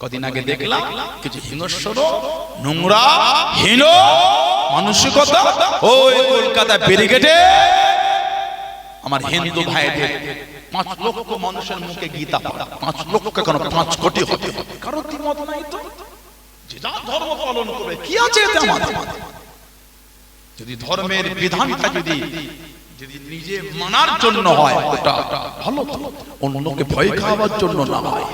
কদিন আগে দেখলাম কিছু হিংস্র নোংরা হীন মানসিকতা ওই কলকাতা ব্যারিকেডে আমার হিন্দু ভাইদের পাঁচ লক্ষ মানুষের মুখে গীতা পড়া পাঁচ লক্ষ কেন পাঁচ কোটি হতে হবে? কারও মত নাই তো? যে যা ধর্ম পালন করবে কি আছে এতে আমাদের? যদি ধর্মের বিধানটা যদি যদি নিজে মানার জন্য হয় ওটা ভালো অন্যকে ভয় খাওয়ার জন্য না হয়।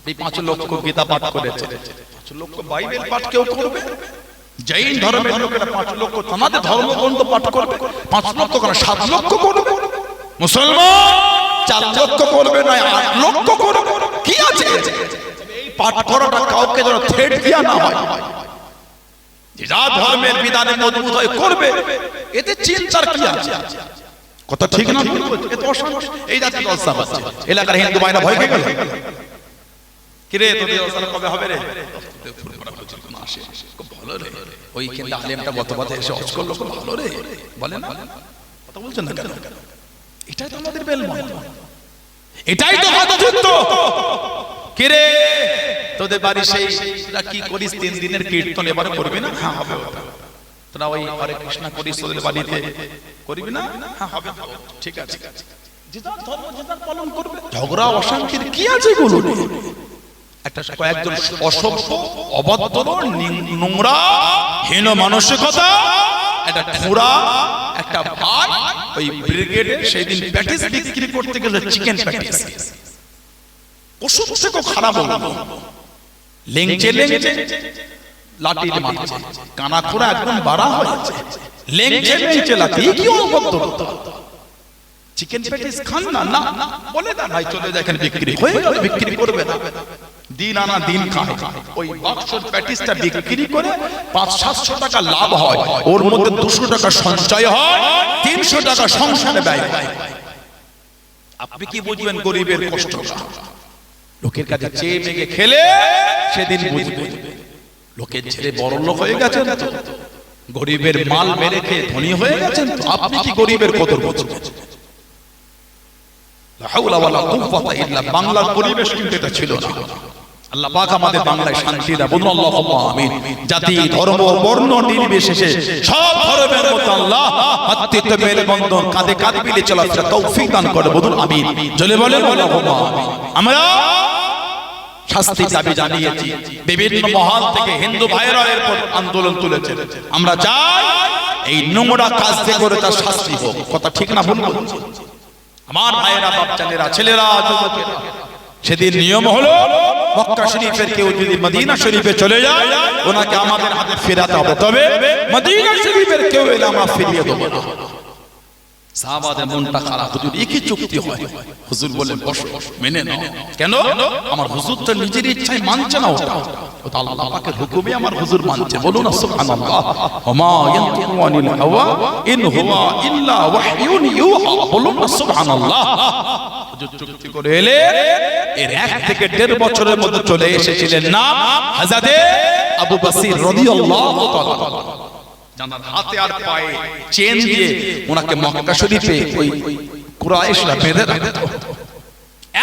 আপনি পাঁচ লক্ষ গীতা পাঠ করেছেন। পাঁচ লক্ষ বাইবেল পাঠ কেউ করবে? জৈন ধর্মের লোকেরা পাঁচ লক্ষ তোমাদের ধর্মগ্রন্থ পাঠ করবে পাঁচ লক্ষ কেন সাত লক্ষ করবে। মুসলমান চার লক্ষ করবে না আট লক্ষ করবে। কি আছে? এই পাঠ করাটা কাউকে যেন থ্রেট দিয়া না হয়। যে ধর্মের বিধানে মজবুত হয়ে করবে এতে চিন্তার কি আছে? কথা ঠিক না? এই জাতীয় জলসা এলাকার হিন্দু ভাইরা ভয় খেয়ে গেল। কিরে তোদের কবে হবে রে ফুরফুরা প্রচুর কোনো আসে খুব ভালো রে ওই কিন্তু আলেমটা গত পথে এসে অজ করল খুব ভালো রে বলে না কথা বলছেন না কেন এটাই তো আমাদের বেলমন এটাই তো হতযুক্ত কিরে তোদের বাড়ি সেই কি করিস তিন দিনের কীর্তন এবারে করবি না হ্যাঁ হবে। তোরা ওই হরে কৃষ্ণ করিস তোদের বাড়িতে করবি না হ্যাঁ হবে। ঠিক আছে যে যার ধর্ম যে যার পালন করবে ঝগড়া অশান্তির কি আছে বলুন একটা কয়েকজন অসভ্য নি- নোংরা হীন মানসিকতা একটা ভাই ওই ব্রিগেডে সেই দিন প্যাটিস বিক্রি করতে গেল চিকেন প্যাটিস। ওষুধ থেকেও খারাপ হলো। লেংচে লেংচে লাঠির মারছে। কানা খোরা একদম বাড়া হয়েছে লেংচে লেংচে লাঠি কি চিকেন প্যাটিস খান না না বলে না ভাই চলে দেখেন বিক্রি। হয়ে বিক্রি করবে না। দিন আনা দিন খায় ওই বাক্সর প্যাটিসটা বিক্রি করে পাঁচ, সাতশো টাকা লাভ হয়। ওর মধ্যে দুশো টাকা সঞ্চয় হয়, তিনশো টাকা সংসারে ব্যয় হয়। আপনি কি বুঝবেন গরিবের কষ্ট? লোকের কাছে চেয়ে মেগে খেলে সেদিন বুঝবেন লোকের ছেলে বড় লোক হয়ে গেছেন তো। গরিবের মাল মেরে খেয়ে ধনী হয়ে গেছেন আপনি কি গরিবের কুওয়াতা ইল্লা বাংলার পরিবেশ কিন্তু এটা ছিল না। আল্লাহ পাক আমাদের বাংলায় শান্তি দাও। বলুন আল্লাহুম্মা আমিন। জাতি ধর্ম বর্ণ নির্বিশেষে সব ধর্মের মধ্যে আল্লাহ আত্মীয়তা মেলে বন্ধন কাঁধে কাঁধ মিলে চলাফেরা তৌফিক দান করে। বলুন আমিন। জলে বলেন আল্লাহুম্মা আমিন। আমরা শাস্তি দাবি জানিয়েছি। বিভিন্ন মহল থেকে হিন্দু ভাইরা এরপর আন্দোলন তুলেছে আমরা চাই এই নোংরা কাজ থেকে করে তার শাস্তি হোক। কথা ঠিক না ভুল? আমার ভাইয়েরা বাচ্চানেরা ছেলেরা সেদিন নিয়ম হলো মক্কা শরীফের কেউ যদি মদিনা শরীফে চলে যায়, ওনাকে আমাদের হাতে ফেরাতে হবে। তবে মদিনা শরীফের কেউ এলে আমরা ফিরিয়ে দেবো। সাহাবাদের মনটা খারাপ হুজুর একই চুক্তি হয় হুজুর বলেন বসো মেনে নাও। কেন? আমার হুজুর তো নিজের ইচ্ছায় মানছে না ওটা। ওটা আল্লাহ পাকের হুকুমে আমার হুজুর মানছে। বলুন না সুবহানাল্লাহ। ওমা ইয়ানতিকু আনিল হাওয়া ইন হুয়া ইল্লা ওয়াহয়ুন ইউহা। বলুন না সুবহানাল্লাহ। হুজুর চুক্তি করে এলে এর এক থেকে দেড় বছরের মধ্যে চলে এসেছিলেন না হাজাদে আবু বাসির রাদিয়াল্লাহু তাআলা। হাতে আর পায়ে চেন দিয়ে ওনাকে মক্কা শরীফে ওই কুরাইশরা বেঁধে রাখতো।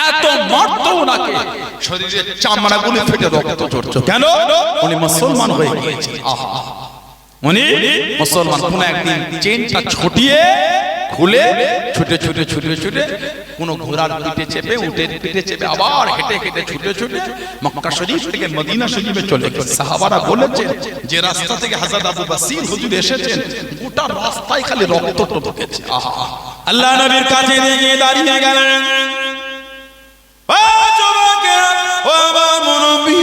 এত মারতো ওনাকে শরীরের চামড়াগুলি ফেটে রক্ত ঝরছে কেন? উনি মুসলমান হয়ে গিয়েছেন। আহা। উনি মুসলমান। কোন একদিন চেনটা ছুটিয়ে খুলে ছুটে ছুটে ছুটে ছুটে কোন ঘোড়ার পিঠে চেপে উটের পিঠে চেপে আবার হেঁটে হেঁটে ছুটে ছুটে মক্কা শরীফ থেকে মদিনা শরীফে চলে গেছে। সাহাবারা বলেছেন যে রাস্তা থেকে হাজার আবু বাসির হুজুর এসেছেন গোটা রাস্তায় খালি রক্ত টপকেছে আহা আল্লাহ নবীর কাছে নিয়ে দাঁড়িয়ে গেলেন। ও যুবকেরা, ও আমার মুরব্বী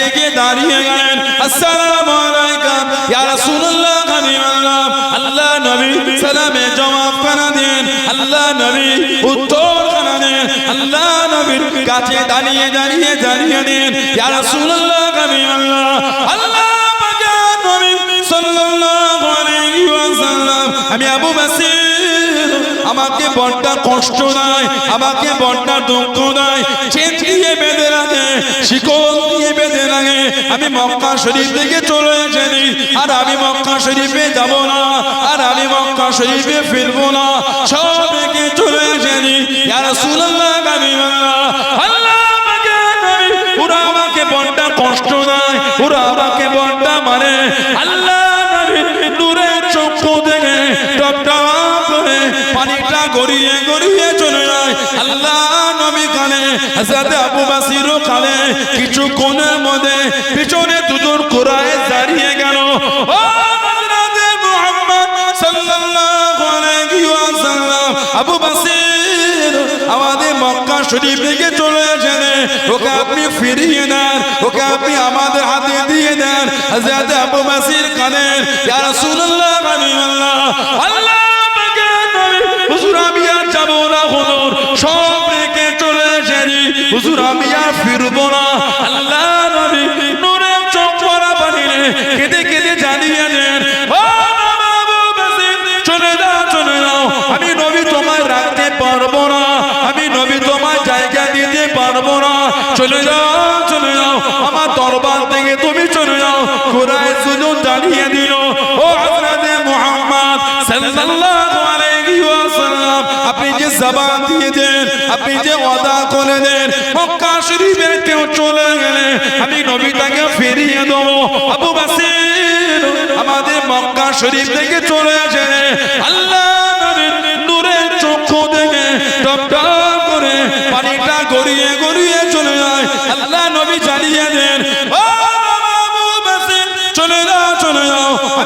কাছে থেকে দাঁড়িয়ে গেলেন। আসসালামু আলাইকুম। ইয়া রাসূলুল্লাহ হাবিবাল্লাহ আল্লাহ। নবী সালামে জবাব খানা দেন। আল্লাহ নবী উত্তর খানা দেন। আল্লাহ নবীর কাছে দাঁড়িয়ে দাঁড়িয়ে দাঁড়িয়ে দেন। ইয়া রাসূলুল্লাহ হাবিবাল্লাহ আল্লাহ পাকের নবী সাল্লাল্লাহু আলাইহি ওয়াসাল্লাম। আমি আবু বাসির আমাকে বড্ডা কষ্ট দেয়, আমাকে বড্ডা দুঃখ নাই চেন দিয়ে বেঁধে রাখে, শিকল দিয়ে বেঁধে রাখে। আমি মক্কা শরীফ থেকে চলে এসেছি, আর আমি মক্কা শরীফে যাব না, আর আমি মক্কা শরীফে ফিরবো না। সব গড়িয়ে গড়িয়ে চলে যায়। আল্লাহ নবী কানে হাজরাতে আবু বাসিরও কানে কিছু কোণের মধ্যে পিছনে দুজন কোরআনে দাঁড়িয়ে গেল। ও আবু বাসির আমাদের মক্কা শরীফ থেকে চলে আসেন ওকে আপনি ফিরিয়ে দেন, ওকে আপনি আমাদের হাতে দিয়ে দেন। হযরত আবু বাসির কানের ইয়া রাসূলুল্লাহ, আল্লাহ আল্লাহ হুজুর, আমি আর ফিরবো না। আল্লাহ নবী চোখ পড়া পানি কেঁদে কেঁদে জানিয়ে দেন চলে যাও চলে যাও। আমি নবী তোমায় রাখতে পারব না। আমি নবী তোমায় জায়গা দিতে পারব না। চলে যাও চলে যাও। আমার দরবার থেকে তুমি চলে যাও। কোরআন সুযোগ জানিয়ে দিল, ও হযরতে মুহাম্মদ সাল্লাল্লাহু আলাইহি আপনি যে জবান আপনি যে করে দেন, মক্কা কেউ চলে আমি নবীটাকে ফিরিয়ে দেবো। আবু বাসির আমাদের মক্কা শরীফ থেকে চলে আসে। আল্লাহ নূরের চক্ষু থেকে টপ করে পানিটা গড়িয়ে গড়িয়ে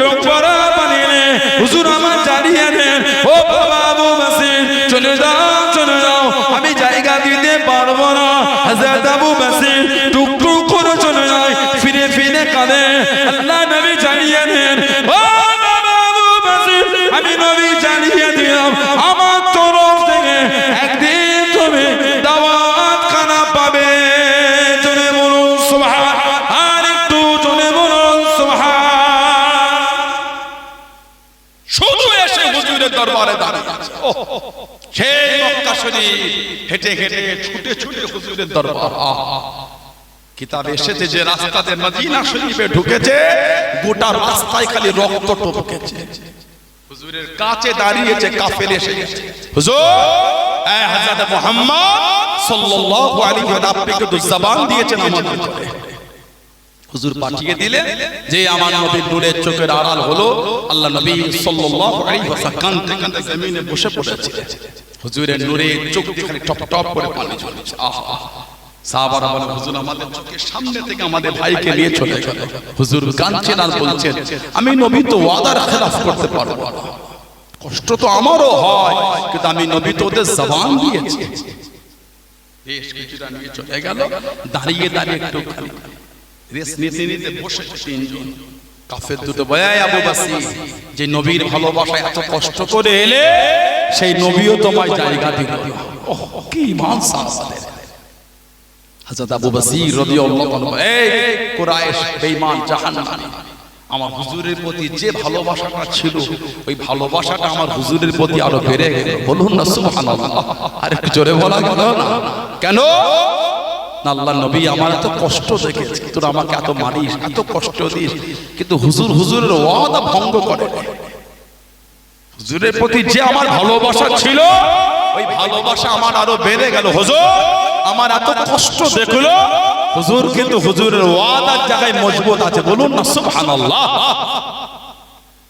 চোখ বড় বানিয়ে হুজুর আমার জানিয়ে দেন ও বাবা বাসির চলে যাও চলে যাও। আমি জায়গা দিতে পারব না। হাজার বাবু বাসির সেই মক্কা শরীফ হেঁটে হেঁটে ছুটে ছুটে হুজুরের দরবার। কিতাবে এসেছে যে রাস্তাতে মদিনা শরীফে ঢুকেছে, গোটা রাস্তায় খালি রক্ত টপকেছে। হুজুরের কাছে দাঁড়িয়েছে, কাফের এসে গেছে। হুজুর এই হযরত মুহাম্মদ সাল্লাল্লাহু আলাইহি ওয়া সাল্লাম আপনাকে তো জবান দিয়েছেন আমাদের হুজুর পাঠিয়ে দিলেন যে আমার নবীর নূরের চোখের আড়াল হলো আল্লাহ নবী সাল্লাল্লাহু আলাইহি ওয়াসাল্লাম কাঁদতে জমিনে বসে পড়েছিলেন হুজুরের নূরের চোখ খালি টপ টপ করে পানি ঝরছে। আহা। সাহাবারা বলে হুজুর আমাদের চোখের সামনে থেকে আমাদের ভাইকে নিয়ে চলে গেল হুজুর কাঁদছেন আর বলছেন আমি নবী তো ওয়াদার খেলাফ করতে পারব না। কষ্ট তো আমারও হয় কিন্তু আমি নবী তো ওদের জবান দিয়েছি। বেশ কিছুটা নিয়ে চলে গেল। দাঁড়িয়ে দাঁড়িয়ে একটু খালি। এত কষ্ট করে এলে, সেই নবীও তোমায় কি আমার হুজুরের প্রতি যে ভালোবাসাটা ছিল, ওই ভালোবাসাটা আমার হুজুরের প্রতি আরও বেড়ে গেল। বলুন না, সুবহানাল্লাহ। আর একটু জোরে বলা গেল না। কেন? আল্লাহ নবী, আমার এত কষ্ট দেখেছে, তোর আমাকে এত মারিস এত কষ্ট দিস। কিন্তু হুজুর হুজুরের ওয়াদা ভঙ্গ করে। হুজুরের প্রতি যে আমার ভালোবাসা ছিল, ওই ভালোবাসা আমার আরও বেড়ে গেল। হুজুর, আমার এত কষ্ট দেখল। হুজুর, কিন্তু হুজুরের ওয়াদার জায়গায় মজবুত আছে। বলুন না, সুবহানাল্লাহ।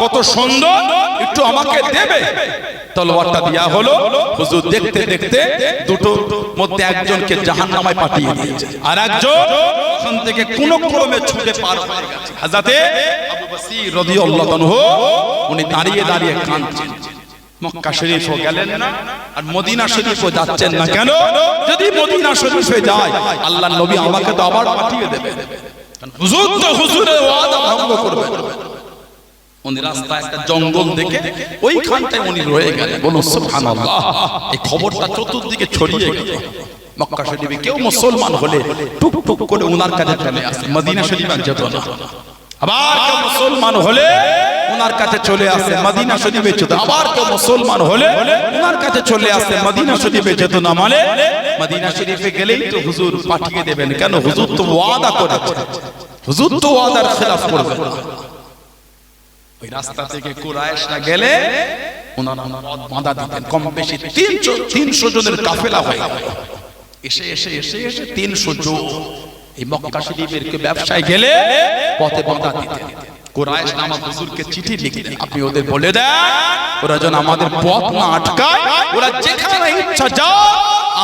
কত সুন্দর, একটু আমাকে দেবে। তলোয়ারটা দেয়া হলো। হুজুর দেখতে দেখতে দুটো মধ্যে একজনকে জাহান্নামায় পাঠিয়ে দিয়েছে। আর একজন ওখান থেকে কোন ক্রমে ছুটে পার হয়ে গেছে। হাজাতে আবু বসির রাদিয়াল্লাহু আনহু, উনি দাঁড়িয়ে দাঁড়িয়ে কাঁদছেন। মক্কা শরীফও গেলেন না, আর মদিনা শরীফও যাচ্ছেন না কেন? যদি মদিনা শরীফে যায় আল্লাহ নবী আমাকে তো আবার পাঠিয়ে দেবে হুজুর তো হুজুরের ওয়াদা ভঙ্গ করবে উনি রাস্তায় একটা জঙ্গল দেখে ওইখানটায় উনি রয়ে গেলেন। এই খবরটা চতুর্দিকে ছড়িয়ে গেল। মক্কা শরীফে কেউ মুসলমান হলে টুক টুক করে উনার কাছে চলে আসে, মদিনা যেত না আবার কেউ মুসলমান হলে উনার কাছে চলে আসে, মদিনা শরীফে যেত আবার কেউ মুসলমান হলে কাছে চলে আসে, মদিনা শরীফে যেত না মানে মদিনা শরীফে গেলেই তো হুজুর পাঠিয়ে দেবেন। কেন? হুজুর তো ওয়াদা করেছে। হুজুর তো ওয়াদার খেলাফ করবে। ওই রাস্তা থেকে কুরাইশরা গেলে ওনারা বাঁধা দিতেন। কম বেশি তিনশো তিনশো জনের কাফেলা হয়ে গেল। এসে এসে এসে এসে তিনশো জন এই মক্কা শরীফের ব্যবসায় গেলে পথে বাঁধা দিতেন। কুরাইশ নামক হুজুরকে চিঠি লিখলেন আপনি ওদের বলে দেন ওরা যেন আমাদের পথ না আটকায় ওরা যেখানে ইচ্ছা যাও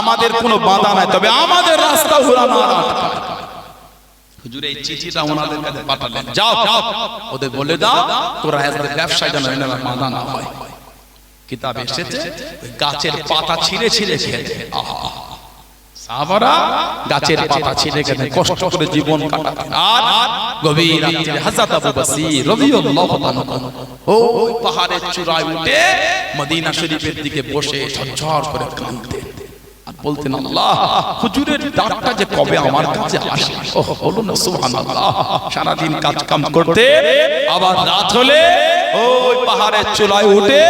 আমাদের কোনো বাধা নাই। তবে আমাদের রাস্তা ওরা না আটকায়। হুজুর এই চিঠিটা ওনাদের কাছে পাঠালেন। যাও যাও। ওদের বলে দাও তোরা এদের ব্যবসায় যেন এনারা বাধা না হয়। কিতাব এসেছে গাছের পাতা ছিঁড়ে ছিঁড়ে খেতে আহা। সাহাবারা গাছের পাতা ছিঁড়ে খেতে কষ্ট করে জীবন কাটাতেন। আর গভীর রাত্রে হযরত আবু বসির রাদিয়াল্লাহু তাআলা ও পাহাড়ের চূড়ায় উঠে মদিনা শরীফের দিকে বসে ঝরঝর করে কাঁদতেন। বলতেন, আল্লাহ, হুজুরের ডাকটা যে কবে আমার কাছে আসে? ও বলুন না, সুবহানাল্লাহ। সারাদিন কাজ কাম করতে, আবার রাত হলে ওই পাহাড়ের চূড়ায় উঠে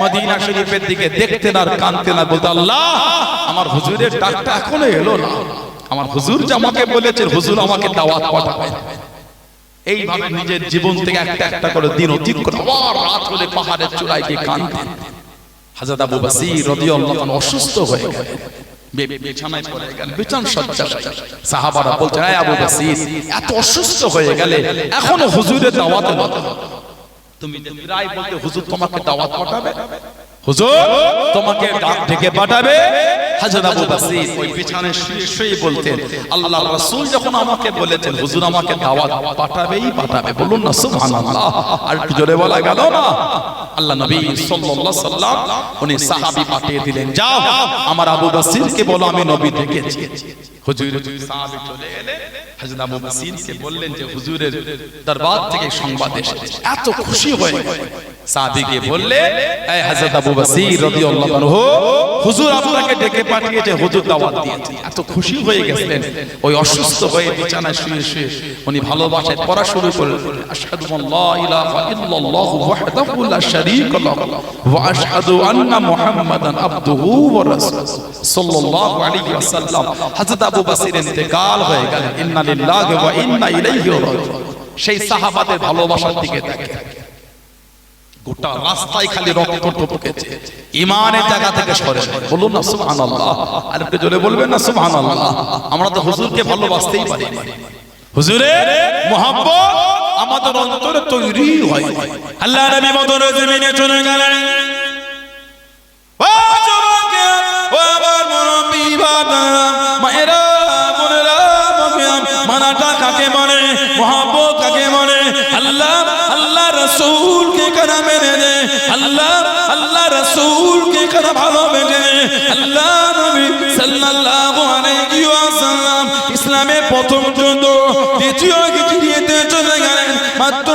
মদিনা শরীফের দিকে দেখতেন আর কাঁদতেন আর বলতে আল্লাহ, আমার হুজুরের ডাকটা এখনও এলো না। আমার হুজুর যে আমাকে বলেছেন হুজুর আমাকে দাওয়াত পাঠাবে। এইভাবে নিজের জীবন থেকে একটা একটা করে দিন অতীত করে আবার রাত হলে পাহাড়ের চূড়ায় গিয়ে কাঁদতেন। হাজরত আবু বসির রাদিয়াল্লাহু অসুস্থ হয়ে গেলেন। বিছানায় পড়ে গেলেন বিছান সজ্জা সাহাবারা বলছে "এই আবু বসির এত অসুস্থ হয়ে গেলে এখনও হুজুরের দাওয়াত তুমি প্রায় বলতে হুজুর তোমাকে দাওয়াত পাঠাবে? হুজুর তোমাকে ডাক ডেকে পাঠাবে হযরত আবু বসির ওই বিছানায় শুয়ে শুয়ে বলতেন। আল্লাহ রাসূল যখন আমাকে বলেছেন হুজুর আমাকে দাওয়াত পাঠাবেই পাঠাবে বলুন না সুবহানাল্লাহ। আর জোরে বলা গেল না? আল্লাহ নবী সাল্লাল্লাহু আলাইহি সাল্লাম উনি সাহাবী পাঠিয়ে দিলেন যাও আমার আবু বসিরকে বলো আমি নবী দেখেছি হুজুর সাহাবী চলে হযরত আবু বসিরকে বললেন যে হুজুরের দরবার থেকে সংবাদ এসেছে। এত খুশি হয়ে গেলেন গিয়ে বললে এই হযরত আবু বসির রাদিয়াল্লাহু আনহু হুজুর আপনাকে ডেকে পাঠিয়েছে হুজুর দাওয়াত দিয়েছে। এত খুশি হয়ে গেলেন ওই অসুস্থ হয়ে বিছানায় শুয়ে শুয়ে উনি ভালোবাসায় পড়া শুরু করলেন। আশহাদু আল্লা ইলাহা ইল্লাল্লাহু ওয়াহদাহু লা শারীকা লাহু ওয়া আশহাদু আন্না মুহাম্মাদান আবদুহু ওয়া রাসূলুহু সাল্লাল্লাহু আলাইহি ওয়াসাল্লাম। হযরত আবু বসির ইন্তেকাল হয়ে গেলেন ইন্না লিল্লাহি ওয়া ইন্না ইলাইহি রাজিউন। সেই সাহাবাদের ভালোবাসার দিকে দেখেন গোটা রাস্তায় খালি রক্ত টপকেছে ইমানের জায়গা থেকে সরে বলুন না, সুবহানাল্লাহ। আর একটু জোরে বলবেন না, সুবহানাল্লাহ। আমরা তো হুজুরকে ভালোবাসতেই পারি। হুজুরের মোহাব্বত আমাদের অন্তরে তৈরি হয়। আল্লাহ নবী মদর জমিনে চলে গেলেন। মানাটা কাকে বলে, মহাব্বত কাকে বলে, আল্লাহ আল্লাহ রসুলকে কারা মেনে নে? আল্লাহ আল্লাহ রসুলকে কারা ভালোবেসে আল্লাহ নবী সাল্লাল্লাহু আলাইহি ওয়াসাল্লাম ইসলামের প্রথম যুদ্ধ, দ্বিতীয় চলে গেলেন। মাত্র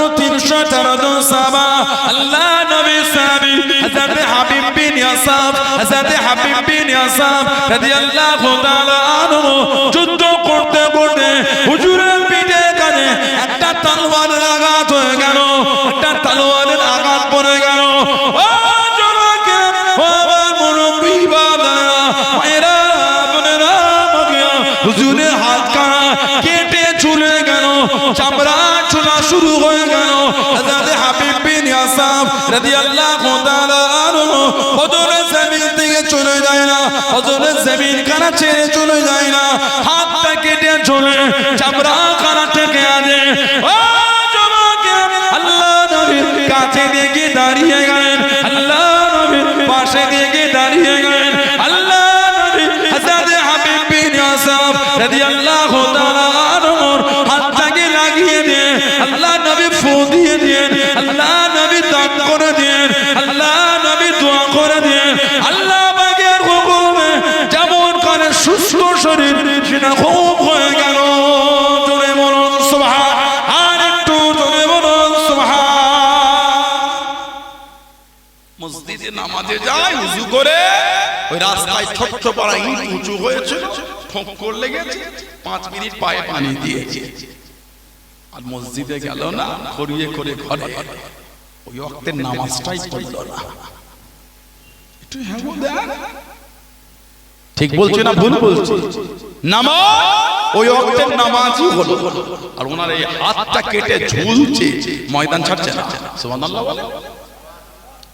সাহাবা। আল্লাহ নবী সাহাবী হযরত হাবিব বিন ইয়াসাব হযরত হাবিব বিন ইয়াসাব রাদিয়াল্লাহু তাআলা আনহু যুদ্ধ করতে করতে হুজুরের পিঠে কানে একটা তলোয়ারের আঘাত হয়ে গেল। চামড়া ছোলা শুরু হয়ে গেল। হযরত হাবিব বিন ইয়াসাব রাদিয়াল্লাহু তাআলা আনহু হযরত জমিন থেকে চলে যায় না হযরত জমিন কানা ছেড়ে চলে যায় না হাতটা কেটে চলে চামড়া কানা থেকে আনে। ও যুবকেরা, আল্লাহ নবীর কাছে দাঁড়িয়ে গেলেন আল্লাহ নবীর পাশে থেকে দাঁড়িয়ে গেলেন আল্লাহ নবী হযরত হাবিব বিন আসাব রাদিয়াল্লাহু রাস্তায় ছোট্ট পাড়া ইট উঁচু হয়েছে ঠোক করলে গেছে পাঁচ মিনিট পায়ে পানি দিয়েছে। আর মসজিদে গেল না খড়িয়ে করে ঘরে। ওই অক্তের নামাজটাই পড়ল না। একটু দেন। ঠিক বলছে না ভুল বলছে। নামাজ? ওই অক্তের নামাজই হলো। আর ওনার এই হাতটা কেটে ঝুলছে ময়দান ছাড়ছে না। সুবহানাল্লাহ বলে।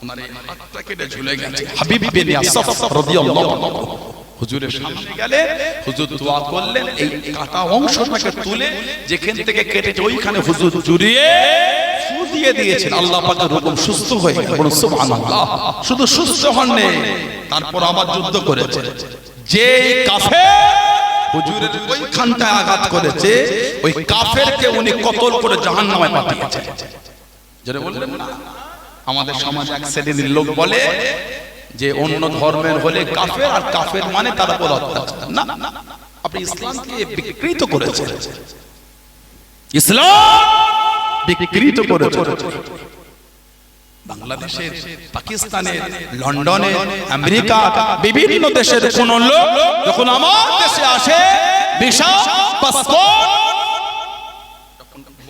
ওনার এই হাতটা কেটে ঝুলে গেছে। হাবিব বিন ইয়াসাফ রাদিয়াল্লাহু আনহু। হুজুরের সামনে গেলে হুজুর দোয়া করলেন এই কাটা অংশটাকে তুলে যেখান থেকে কেটেছে ওইখানে হুজুর জুড়িয়ে দিয়ে দিয়েছেন। আল্লাহ পাকের হুকুম সুস্থ হয়ে বলুন সুবহানাল্লাহ। শুধু সুস্থ হননি তারপর আবার যুদ্ধ করেছে। যে কাফের হুজুরের ওইখানটায় আঘাত করেছে ওই কাফেরকে উনি কতল করে জাহান্নামে পাঠিয়েছেন যেটা বললেন না? আমাদের সমাজ এক শ্রেণির লোক বলে যে অন্য ধর্মের হলে কাফের আর কাফের মানে তার উপর অত্যাচার। না আপনি ইসলামকে বিকৃত করেছেন। ইসলাম বিকৃত করেছে বাংলাদেশের, পাকিস্তানের, লন্ডনে, আমেরিকা, বিভিন্ন দেশের কোন লোক যখন আমার দেশে আসে, ভিসা, পাসপোর্ট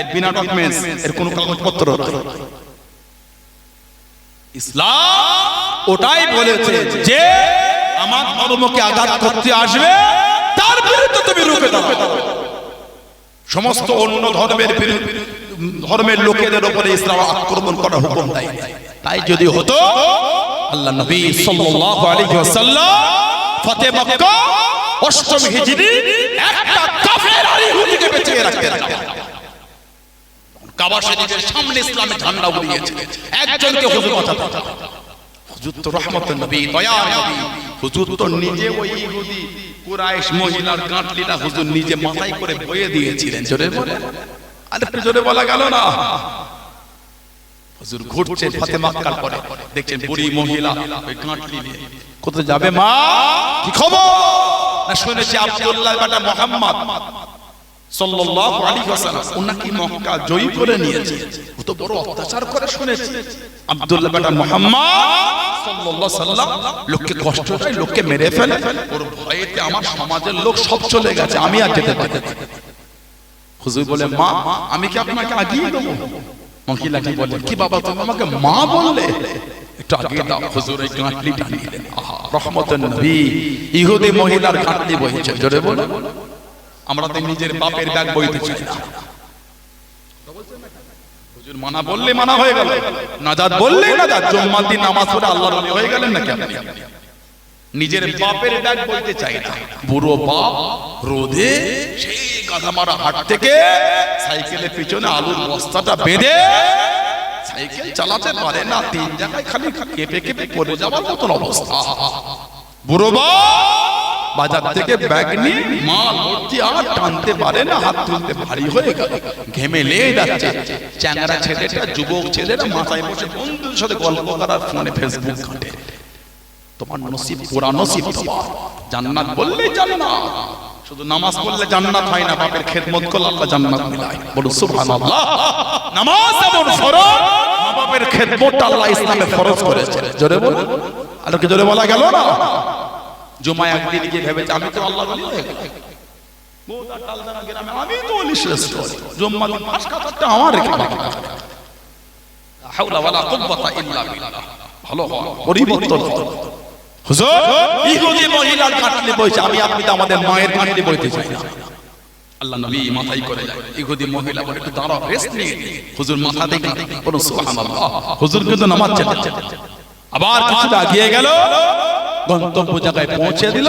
এর বিনা ডকুমেন্টস এর কোনো কাগজপত্র ইসলাম ওটাই বলেছে যে আমার ধর্মকে আঘাত করতে আসবে, তার বিরুদ্ধে তুমি রুখে দাও। সমস্ত অন্য ধর্মের বিরুদ্ধে, ধর্মের লোকেদের উপরে ইসলাম আক্রমণ করার হুকুম দেয়। তাই যদি হতো, আল্লাহ নবী সাল্লাল্লাহু আলাইহি ওয়াসাল্লাম ফতে মক্কা, অষ্টম হিজরি একটা কাফের আর ইহুদিকে বেঁচিয়ে রাখতেন। কাবা শরীফের সামনে ইসলামের ঝান্ডা উড়িয়েছে। একজনকে হুজুর বাঁচাতে হুজুর তো রহমতের নবী নবী। হুজুর তো নিজে ওই ইহুদি, কুরাইশ মহিলার হুজুর নিজে মাথায় করে বয়ে দিয়েছিলেন। জোরে বলে। আর জোরে বলা গেল না। হুজুর ঘুরছে ফাতে মক্কার পরে। দেখছেন বুড়ি মহিলা ওই নিয়ে। কোথায় যাবে মা? কি খবর? না শুনেছি আব্দুল্লাহ বেটা মোহাম্মদ। সাল্লাল্লাহু আলাইহি ওয়াসাল্লাম। উনাকে মক্কা জয়ী করে নিয়েছে। ও তো বড় অত্যাচার করে শুনেছি। আব্দুল্লাহ বেটা মুহাম্মদ সাল্লাল্লাহু সাল্লাম লোককে কষ্ট দেয় লোককে মেরে ফেলে। ওর ভয়েতে আমার সমাজের লোক সব চলে গেছে আমি আর যেতে পারি হুজুর বলে মা আমি কি আপনাকে আগিয়ে দেবো? মহিলাটি বলে কি বাবা তুমি আমাকে মা বললে? একটু আগে দাও হুজুর এই গাঁটলি টানিয়ে দিলেন আহা রহমতের নবী ইহুদি মহিলার গাঁটলি বইছে জোরে বলো আমরা তো নিজের বাপের ব্যাগ বইতে চাই না। মানা বললে মানা হয়ে গেল, নাজাত বললে নাজাত, জুম্মার দিন নামাজ পড়ে আল্লাহর ওলি হয়ে গেলেন নাকি আপনি? নিজের বাপের ব্যাগ বইতে চাই না। বুড়ো বাপ রোদে সেই গাধা মারা হাট থেকে সাইকেলের পিছনে আলুর বস্তাটা বেঁধে সাইকেল চালাতে পারে না, তিন জায়গায় খালি কেঁপে কেঁপে পড়ে যাওয়ার মতন অবস্থা। বুড়ো বাপ বাজার থেকে ব্যাগ নিয়ে মাল ভর্তি আর টানতে পারে না হাত তুলতে ভারী হয়ে গেল। ঘেমে লেগে যাচ্ছে। চ্যাংরা ছেলেটা যুবক ছেলেটা মাথায় বসে বন্ধুর সাথে গল্প করার ফোনে ফেসবুক ঘাটে। তোমার নসিব পুরা নসিব তোমার জান্নাত বললে জান্নাত শুধু নামাজ পড়লে জান্নাত হয় না বাপের খেদমত করলে আল্লাহ জান্নাত মিলায়। বলুন সুবহানাল্লাহ। নামাজ এমন ফরজ মা বাপের খেদমতটা আল্লাহ ইসলামে ফরজ করেছে। জোরে বলুন। আলোকে জোরে বলা গেল না? জুমা একদিন গিয়ে ভেবেছে আমি তো আল্লাহ বলি হয়ে আমি তো অলি শ্রেষ্ঠ জুম্মা দিন পাঁচ কাতারটা আমার রেখে হাওলা ওয়ালা কুওয়াতা ইল্লা বিল্লাহ। ভালো পরিবর্তন। হুজুর ইহুদি মহিলার কাটলে বইছে আমি আপনি তো আমাদের মায়ের কাটলে বইতে চাই না। আল্লাহ নবী মাথায় করে যায় ইহুদি মহিলা বলে একটু দাঁড়াও রেস্ট নিয়ে হুজুর মাথা দেখে কোন সুবহানাল্লাহ। হুজুর কিন্তু নামাজ চালাচ্ছে আবার কিছুটা এগিয়ে গেল। গন্তব্য জায়গায় পৌঁছে দিল।